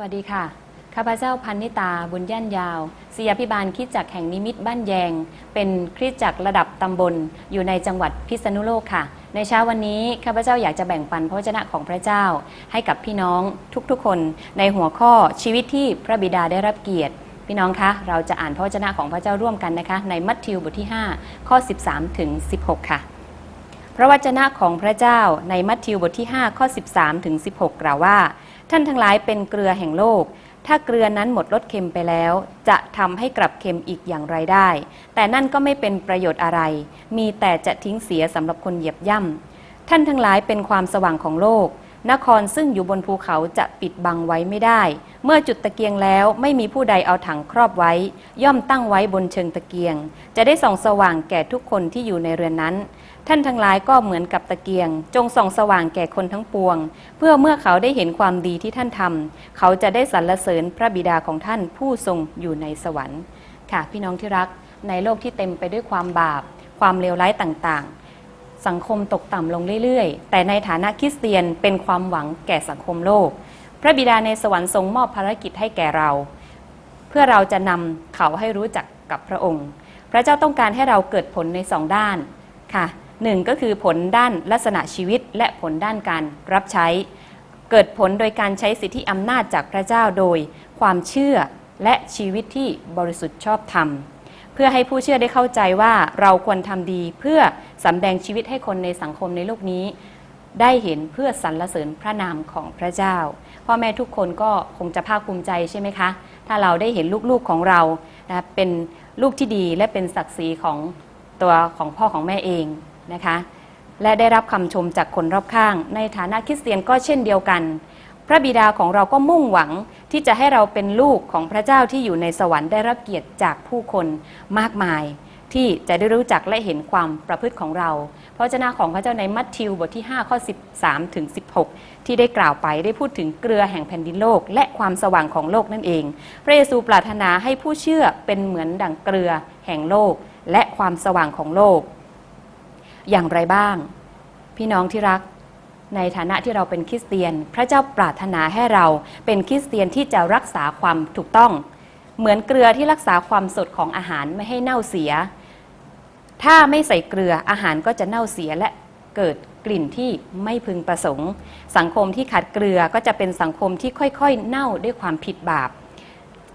วัสดีค่ะ ข้าพเจ้าพันนิตาบุญย่านยาวศิยาพิบาลคริดจักรแห่งนิมิตรบ้านแยง เป็นคริดจักรระดับตำบล อยู่ในจังหวัดพิษณุโลกค่ะ ในเช้าวันนี้ข้าพเจ้าอยากจะแบ่งปันพระวจนะของพระเจ้า ให้กับพี่น้องทุกๆ คนในหัวข้อชีวิตที่พระบิดาได้รับเกียรติ พี่น้องคะเราจะอ่านพระวจนะของพระเจ้าร่วมกันนะคะ ในมัทธิวบทที่ 5 ข้อ 13 ถึง 16 ค่ะ พระวจนะของพระเจ้าในมัทธิวบทที่ 5 ข้อ 13 ถึง 16 กล่าวว่า ท่านทั้งหลายเป็นเกลือแห่งโลก ถ้าเกลือนั้นหมดรสเค็มไปแล้ว จะทำให้กลับเค็มอีกอย่างไรได้ แต่นั่นก็ไม่เป็นประโยชน์อะไร มีแต่จะทิ้งเสียสำหรับคนเหยียบย่ำท่านทั้งหลายเป็นความสว่างของโลก นครซึ่งอยู่บนภูเขาจะปิดบังไว้ไม่ได้ เมื่อจุดตะเกียงแล้วไม่มีผู้ใดเอาถังครอบไว้ ย่อมตั้งไว้บนเชิงตะเกียง จะได้ส่องสว่างแก่ทุกคนที่อยู่ในเรือนนั้น ท่านทั้งหลายก็เหมือนกับตะเกียง จงส่องสว่างแก่คนทั้งปวง เพื่อเมื่อเขาได้เห็นความดีที่ท่านทำเขาจะได้สรรเสริญพระบิดาของท่านผู้ทรงอยู่ในสวรรค์ ค่ะพี่น้องที่รักในโลกที่เต็มไปด้วยความบาป ความเลวร้ายต่างๆ สังคมตกต่ำลงเรื่อยๆ แต่ในฐานะคริสเตียนเป็นความหวังแก่สังคมโลก พระบิดาในสวรรค์ทรงมอบภารกิจให้แก่เรา เพื่อเราจะนำเขาให้รู้จักกับพระองค์ พระเจ้าต้องการให้เราเกิดผลในสองด้านค่ะหนึ่งก็คือผลด้านลักษณะชีวิตและผลด้านการรับใช้ เกิดผลโดยการใช้สิทธิอำนาจจากพระเจ้าโดยความเชื่อและชีวิตที่บริสุทธิ์ชอบธรรม เพื่อให้ผู้เชื่อได้เข้าใจว่าเราควรทำดี เพื่อสำแดงชีวิตให้คนในสังคมในโลกนี้ ได้เห็นเพื่อสรรเสริญพระนามของพระเจ้า พ่อแม่ทุกคนก็คงจะภาคภูมิใจใช่ไหมคะ ถ้าเราได้เห็นลูกๆของเรานะเป็นลูกที่ดีและเป็นศักดิ์ศรีของตัวของพ่อของแม่เองนะคะ และได้รับคำชมจากคนรอบข้าง ในฐานะคริสเตียนก็เช่นเดียวกัน พระบิดาของเราก็มุ่งหวัง ที่จะให้เราเป็นลูกของพระเจ้าที่อยู่ในสวรรค์ได้รับเกียรติจากผู้คนมากมาย ที่จะได้รู้จักและเห็นความประพฤติของเราพระวจนะของพระเจ้าในมัทธิวบทที่ 5 ข้อ 13ถึง16 ที่ได้กล่าวไปได้พูดถึงเกลือแห่งแผ่นดินโลก และความสว่างของโลกนั่นเอง พระเยซูปรารถนาให้ผู้เชื่อเป็นเหมือนดั่งเกลือแห่งโลก และความสว่างของโลก อย่างไรบ้าง พี่น้องที่รัก ในฐานะที่เราเป็นคริสเตียน พระเจ้าปรารถนาให้เราเป็นคริสเตียนที่จะรักษาความถูกต้อง เหมือนเกลือที่รักษาความสดของอาหารไม่ให้เน่าเสีย ถ้าไม่ใส่เกลืออาหารก็จะเน่าเสียและเกิดกลิ่นที่ไม่พึงประสงค์ สังคมที่ขาดเกลือก็จะเป็นสังคมที่ค่อยๆ เน่าด้วยความผิดบาป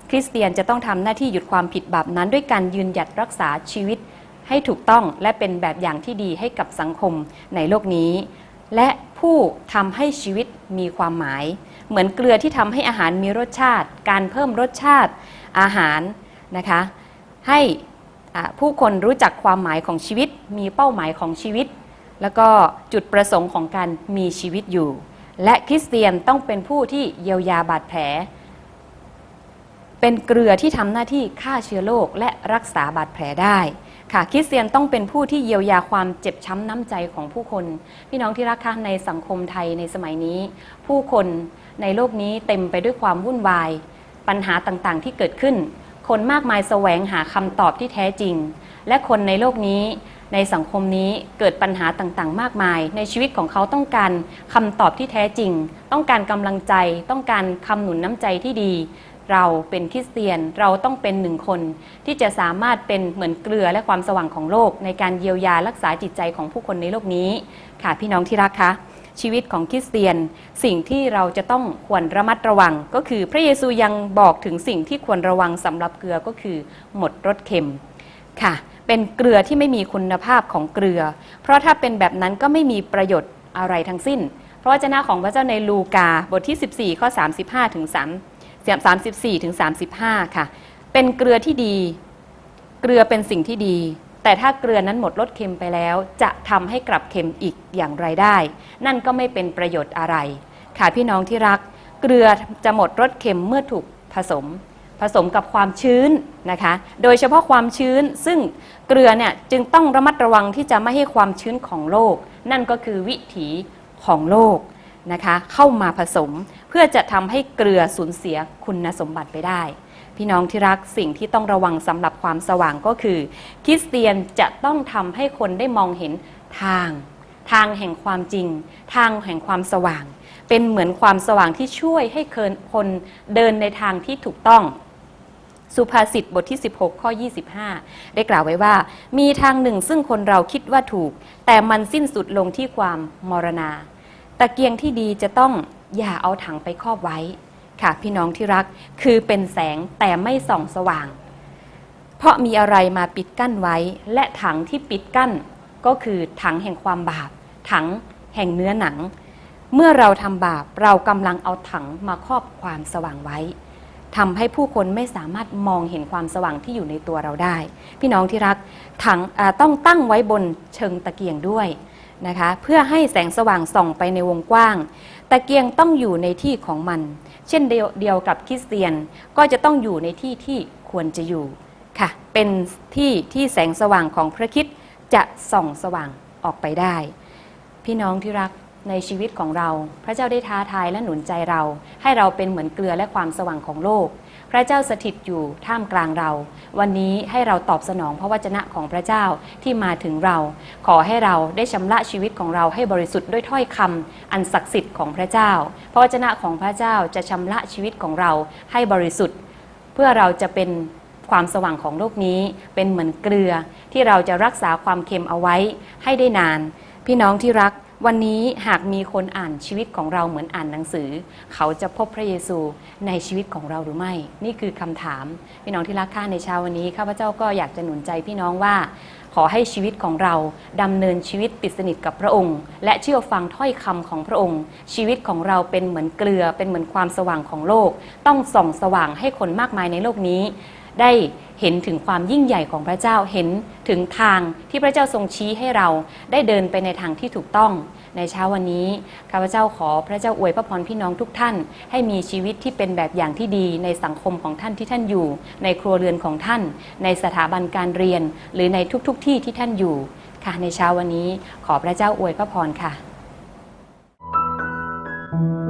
คริสเตียนจะต้องทำหน้าที่หยุดความผิดบาปนั้น ด้วยการยืนหยัดรักษาชีวิตให้ถูกต้องและเป็นแบบอย่างที่ดีให้กับสังคมในโลกนี้ และ ผู้ทำให้ชีวิตมีความหมาย เหมือนเกลือที่ทำให้อาหารมีรสชาติ การเพิ่มรสชาติอาหารนะคะ ให้ผู้คนรู้จักความหมายของชีวิต มีเป้าหมายของชีวิต แล้วก็จุดประสงค์ของการมีชีวิตอยู่ และคริสเตียนต้องเป็นผู้ที่เยียวยาบาดแผล เป็นเกลือที่ทำหน้าที่ฆ่าเชื้อโรคและรักษาบาดแผลได้ค่ะคริสเตียนต้องเป็นผู้ที่เยียวยาความเจ็บช้ำน้ำใจของผู้คน พี่น้องที่รักคะในสังคมไทยในสมัยนี้ ผู้คนในโลกนี้เต็มไปด้วยความวุ่นวาย ปัญหาต่างๆที่เกิดขึ้น คนมากมายแสวงหาคำตอบที่แท้จริง และคนในโลกนี้ในสังคมนี้เกิดปัญหาต่างๆ มากมาย ในชีวิตของเขาต้องการคำตอบที่แท้จริง ต้องการกำลังใจ ต้องการคำหนุนน้ำใจที่ดี เราเป็นคริสเตียนเราต้องเป็นหนึ่งคน ที่จะสามารถเป็นเหมือนเกลือและความสว่างของโลก ในการเยียวยารักษาจิตใจของผู้คนในโลกนี้ ค่ะพี่น้องที่รักคะชีวิตของคริสเตียน สิ่งที่เราจะต้องควรระมัดระวัง ก็คือพระเยซูยังบอกถึงสิ่งที่ควรระวังสำหรับเกลือก็คือ หมดรสเค็มค่ะ เป็นเกลือที่ไม่มีคุณภาพของเกลือ เพราะถ้าเป็นแบบนั้นก็ไม่มีประโยชน์อะไรทั้งสิ้นเพราะวจนะของพระเจ้าในลูกาบทที่ 14 ข้อ 35 ถึง 3 34ถึง35 ค่ะ เป็นเกลือที่ดี เกลือเป็นสิ่งที่ดี แต่ถ้าเกลือนั้นหมดรสเค็มไปแล้ว จะทำให้กลับเค็มอีกอย่างไรได้ นั่นก็ไม่เป็นประโยชน์อะไร ค่ะพี่น้องที่รัก เกลือจะหมดรสเค็มเมื่อถูกผสม ผสมกับความชื้นนะคะ โดยเฉพาะความชื้น ซึ่งเกลือเนี่ยจึงต้องระมัดระวังที่จะไม่ให้ความชื้นของโลก นั่นก็คือวิถีของโลก นะคะเข้ามาผสมเพื่อจะทำให้เกลือสูญเสียคุณสมบัติไปได้ พี่น้องที่รักสิ่งที่ต้องระวังสำหรับความสว่างก็คือ คริสเตียนจะต้องทำให้คนได้มองเห็นทาง ทางแห่งความจริง ทางแห่งความสว่าง เป็นเหมือนความสว่างที่ช่วยให้คนเดินในทางที่ถูกต้องสุภาษิตบทที่ 16 ข้อ 25 ได้กล่าวไว้ว่า มีทางหนึ่งซึ่งคนเราคิดว่าถูก แต่มันสิ้นสุดลงที่ความมรณา ตะเกียงที่ดีจะต้องอย่าเอาถังไปครอบไว้ ค่ะพี่น้องที่รักคือเป็นแสงแต่ไม่ส่องสว่าง เพราะมีอะไรมาปิดกั้นไว้ และถังที่ปิดกั้น ก็คือถังแห่งความบาป ถังแห่งเนื้อหนัง เมื่อเราทำบาปเรากำลังเอาถังมาครอบความสว่างไว้ทำให้ผู้คนไม่สามารถมองเห็นความสว่างที่อยู่ในตัวเราได้ พี่น้องที่รักถังต้องตั้งไว้บนเชิงตะเกียงด้วย นะคะ เพื่อให้แสงสว่างส่องไปในวงกว้าง ตะเกียงต้องอยู่ในที่ของมัน เช่นเดียวกับคริสเตียนก็จะต้องอยู่ในที่ที่ควรจะอยู่ค่ะ เป็นที่ที่แสงสว่างของพระคิดจะส่องสว่างออกไปได้ พี่น้องที่รักในชีวิตของเรา พระเจ้าได้ท้าทายและหนุนใจเรา ให้เราเป็นเหมือนเกลือและความสว่างของโลก พระเจ้าสถิตอยู่ท่ามกลางเรา วันนี้ให้เราตอบสนองพระวจนะของพระเจ้าที่มาถึงเรา ขอให้เราได้ชำระชีวิตของเราให้บริสุทธิ์ด้วยถ้อยคำอันศักดิ์สิทธิ์ของพระเจ้า พระวจนะของพระเจ้าจะชำระชีวิตของเราให้บริสุทธิ์ เพื่อเราจะเป็นความสว่างของโลกนี้เป็นเหมือนเกลือที่เราจะรักษาความเค็มเอาไว้ให้ได้นาน พี่น้องที่รัก วันนี้หากมีคนอ่านชีวิตของเราเหมือนอ่านหนังสือ เขาจะพบพระเยซูในชีวิตของเราหรือไม่ นี่คือคำถาม พี่น้องที่รักข้าในเช้าวันนี้ข้าพเจ้าก็อยากจะหนุนใจพี่น้องว่า ขอให้ชีวิตของเราดำเนินชีวิตติดสนิทกับพระองค์ และเชื่อฟังถ้อยคำของพระองค์ ชีวิตของเราเป็นเหมือนเกลือเป็นเหมือนความสว่างของโลก ต้องส่องสว่างให้คนมากมายในโลกนี้ ได้เห็นถึงความยิ่งใหญ่ของพระเจ้าเห็นถึงทางที่พระเจ้าทรงชี้ให้เราได้เดินไปในทางที่ถูกต้อง ในเช้าวันนี้ข้าพเจ้าขอพระเจ้าอวยพระพรพี่น้องทุกท่าน ให้มีชีวิตที่เป็นแบบอย่างที่ดีในสังคมของท่านที่ท่านอยู่ ในครัวเรือนของท่าน ในสถาบันการเรียน หรือในทุกๆทที่ที่ท่านอยู่ค่ะในเช้าวันนี้ขอพระเจ้าอวยพระพรค่ะ thank you